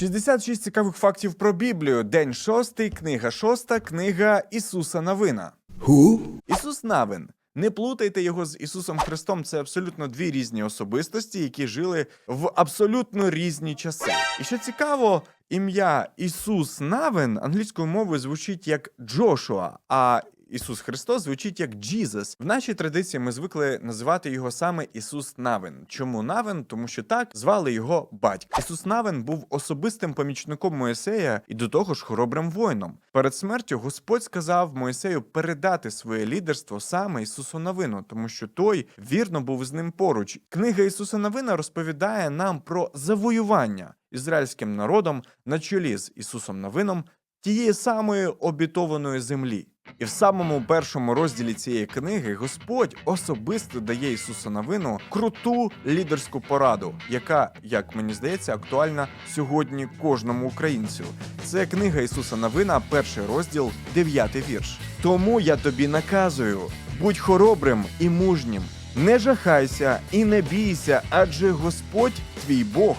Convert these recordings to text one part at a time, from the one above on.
66 цікавих фактів про Біблію. День шостий, книга шоста, книга Ісуса Навина. Who? Ісус Навин. Не плутайте його з Ісусом Христом. Це абсолютно дві різні особистості, які жили в абсолютно різні часи. І що цікаво, ім'я Ісус Навин англійською мовою звучить як Джошуа, а Ісус Христос звучить як Джізус. В нашій традиції ми звикли називати його саме Ісус Навин. Чому Навин? Тому що так звали його батько. Ісус Навин був особистим помічником Моїсея і до того ж хоробрим воїном. Перед смертю Господь сказав Моїсею передати своє лідерство саме Ісусу Навину, тому що той вірно був з ним поруч. Книга Ісуса Навина розповідає нам про завоювання ізраїльським народом на чолі з Ісусом Навином тієї самої обітованої землі. І в самому першому розділі цієї книги Господь особисто дає Ісусу Навину круту лідерську пораду, яка, як мені здається, актуальна сьогодні кожному українцю. Це книга Ісуса Навина, перший розділ, дев'ятий вірш. Тому я тобі наказую: будь хоробрим і мужнім, не жахайся і не бійся, адже Господь, твій Бог,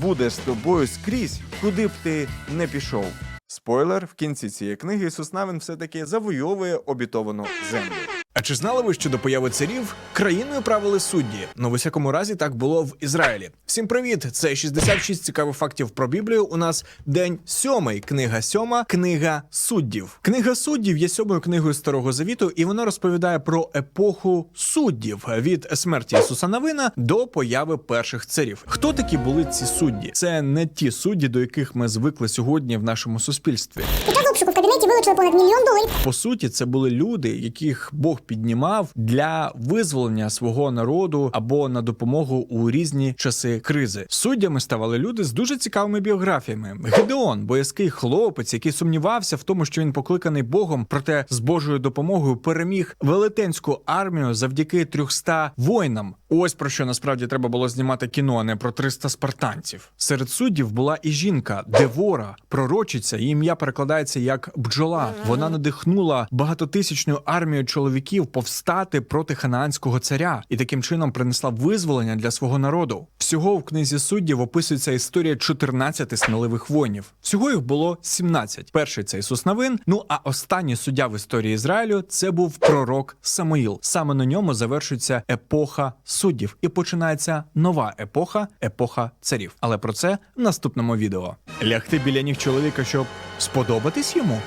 буде з тобою скрізь, куди б ти не пішов. Спойлер, в кінці цієї книги Ісус Навин все-таки завойовує обітовану землю. Чи знали ви, що до появи царів країною правили судді? Ну, в усякому разі, так було в Ізраїлі. Всім привіт! Це 66 цікавих фактів про Біблію. У нас день сьомий, книга сьома, книга суддів. Книга суддів є сьомою книгою Старого Завіту, і вона розповідає про епоху суддів від смерті Ісуса Навина до появи перших царів. Хто такі були ці судді? Це не ті судді, до яких ми звикли сьогодні в нашому суспільстві. В вилучили понад мільйон доларів. По суті, це були люди, яких Бог піднімав для визволення свого народу або на допомогу у різні часи кризи. Суддями ставали люди з дуже цікавими біографіями. Гедеон, боязкий хлопець, який сумнівався в тому, що він покликаний Богом, проте з Божою допомогою переміг велетенську армію завдяки 300 воїнам. Ось про що насправді треба було знімати кіно, а не про 300 спартанців. Серед суддів була і жінка Девора, пророчиця. Її ім'я перекладається як бджола. Вона надихнула багатотисячну армію чоловіків повстати проти ханаанського царя і таким чином принесла визволення для свого народу. Всього в книзі суддів описується історія 14 сміливих воїнів. Всього їх було 17. Перший це Ісус Навин. Ну а останній суддя в історії Ізраїлю це був пророк Самуїл. Саме на ньому завершується епоха суддів і починається нова епоха епоха царів. Але про це в наступному відео. Лягти біля ніг чоловіка, щоб сподобатись йому.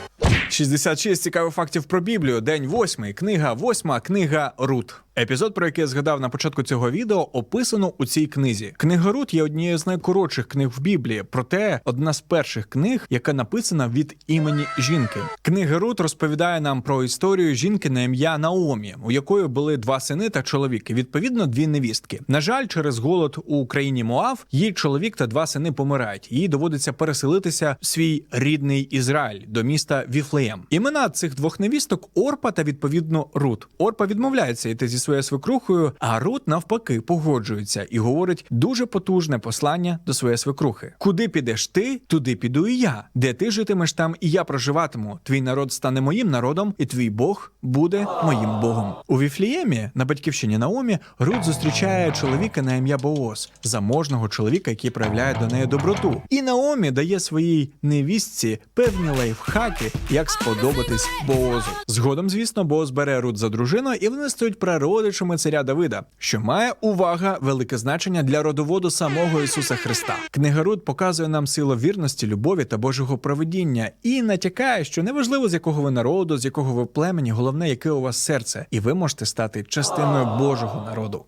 66 цікавих фактів про Біблію. День восьмий. Книга восьма. Книга Рут. Епізод, про який я згадав на початку цього відео, описано у цій книзі. Книга Рут є однією з найкоротших книг в Біблії, проте одна з перших книг, яка написана від імені жінки. Книга Рут розповідає нам про історію жінки на ім'я Наомі, у якої були два сини та чоловік, і відповідно дві невістки. На жаль, через голод у країні Моав її чоловік та два сини помирають. Їй доводиться переселитися в свій рідний Ізраїль до міста Віфлеєм. Імена цих двох невісток Орпа та відповідно Рут. Орпа відмовляється йти зі своєю свекрухою, а Рут навпаки погоджується і говорить дуже потужне послання до своєї свекрухи: Куди підеш ти, туди піду і я. Де ти житимеш, там і я проживатиму. Твій народ стане моїм народом, і твій Бог буде моїм Богом. У Віфліємі на батьківщині Наомі Рут зустрічає чоловіка на ім'я Бооз, заможного чоловіка, який проявляє до неї доброту. І Наомі дає своїй невістці певні лайфхаки, як сподобатись Боозу. Згодом, звісно, Бооз бере Рут за дружину, і вони стають прародичами царя Давида, що має увага велике значення для родоводу самого Ісуса Христа. Книга Рут показує нам силу вірності, любові та Божого проведіння і натякає, що неважливо з якого ви народу, з якого ви племені, головне, яке у вас серце, і ви можете стати частиною Божого народу.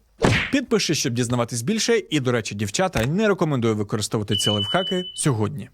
Підпиши, щоб дізнаватись більше, і, до речі, дівчата не рекомендую використовувати ці лайфхаки сьогодні.